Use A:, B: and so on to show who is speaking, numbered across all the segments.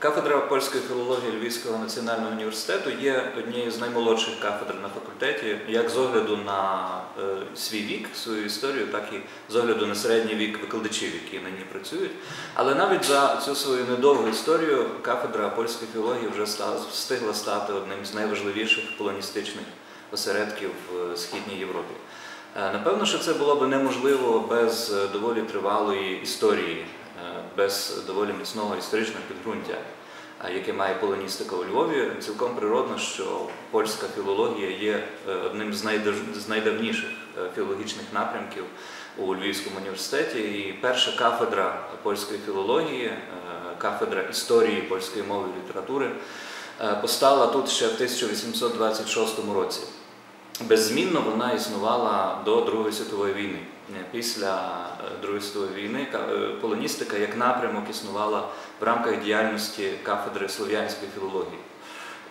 A: Кафедра польської філології Львівського національного університету є однією з наймолодших кафедр на факультеті, як з огляду на е, свій вік, свою історію, так і з огляду на середній вік викладачів, які на ній працюють. Але навіть за цю свою недовгу історію кафедра польської філології вже встигла стати одним з найважливіших полоністичних осередків в Східній Європі. Е, Напевно, що це було би неможливо без е, доволі тривалої історії, е, без доволі міцного історичного підґрунтя, е, яке має полоністика у Львові. Цілком природно, що польська філологія є е, одним з найдавніших е, філологічних напрямків у Львівському університеті. І перша кафедра польської філології, е, кафедра історії польської мови і літератури, е, постала тут ще в 1826 році. Беззмінно вона існувала до Другої світової війни. Е, Після е, Другої світової війни е, полоністика як напрямок існувала в рамках діяльності кафедри слов'янської філології.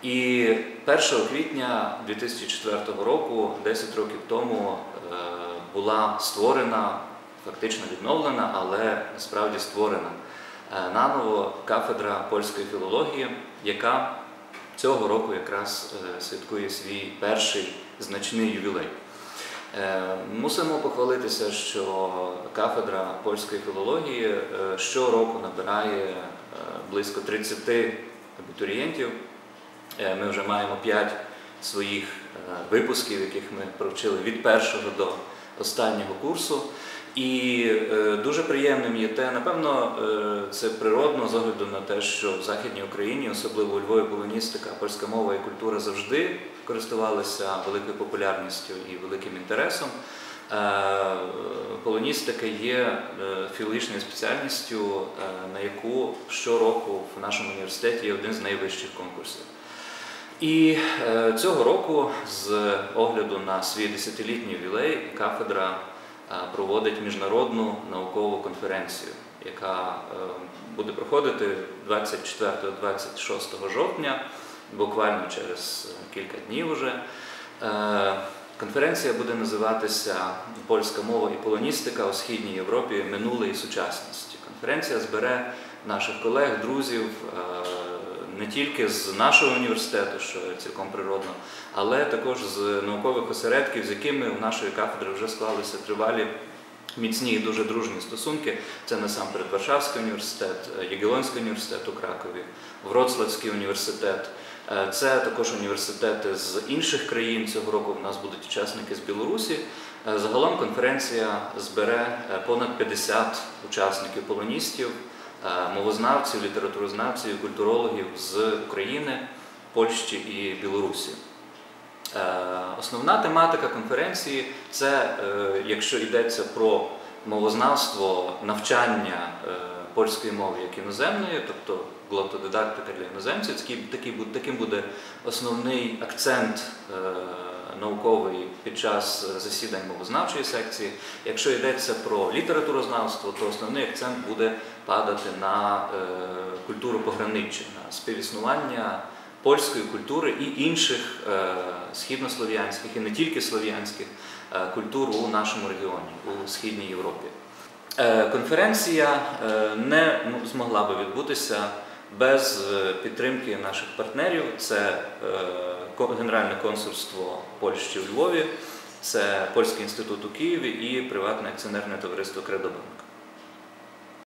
A: І 1 квітня 2004 року, 10 років тому, була створена, фактично відновлена, але насправді створена наново кафедра польської філології, яка цього року якраз святкує свій перший значний ювілей. Е, Мусимо похвалитися, що кафедра польської філології е, щороку набирає е, близько 30 абітурієнтів. Ми вже маємо 5 своїх випусків, яких ми провчили від першого до останнього курсу. І е, дуже приємним є те, напевно, е, це природно з огляду на те, що в Західній Україні, особливо у Львові, полоністика, польська мова і культура завжди користувалися великою популярністю і великим інтересом. Е, Полоністика є філологічною спеціальністю, на яку щороку в нашому університеті є один з найвищих конкурсів. І е, цього року, з огляду на свій десятилітній ювілей, кафедра е, проводить міжнародну наукову конференцію, яка е, буде проходити 24-26 жовтня, буквально через кілька днів уже. Конференція буде називатися Польська мова і полоністика у Східній Європі минуле і сучасності. Конференція збере наших колег, друзів не тільки з нашого університету, що цілком природно, але також з наукових осередків, з якими у нашої кафедри вже склалися тривалі міцні і дуже дружні стосунки. Це насамперед Варшавський університет, е, Ягелонський університет у Кракові, Вроцлавський університет. Е, Це також університети з інших країн. Цього року в нас будуть учасники з Білорусі. Е, Загалом конференція збере понад 50 учасників полоністів, мовознавців, літературознавців культурологів з України, Польщі і Білорусі. Е, Основна тематика конференції це, е, якщо йдеться про мовознавство, навчання е, польської мови як іноземної, тобто глотодидактика для іноземців, таким буде основний акцент е, науковий під час засідань мовознавчої секції. Якщо йдеться про літературознавство, то основний акцент буде падати на е, культуру пограниччя, на співіснування польської культури і інших е, східнослов'янських і не тільки слов'янських е, культур у нашому регіоні, у Східній Європі. Е, Конференція е, не змогла би відбутися без е, підтримки наших партнерів. Це е, Генеральне консульство Польщі у Львові, це Польський інститут у Києві і приватне акціонерне товариство Кредобанк.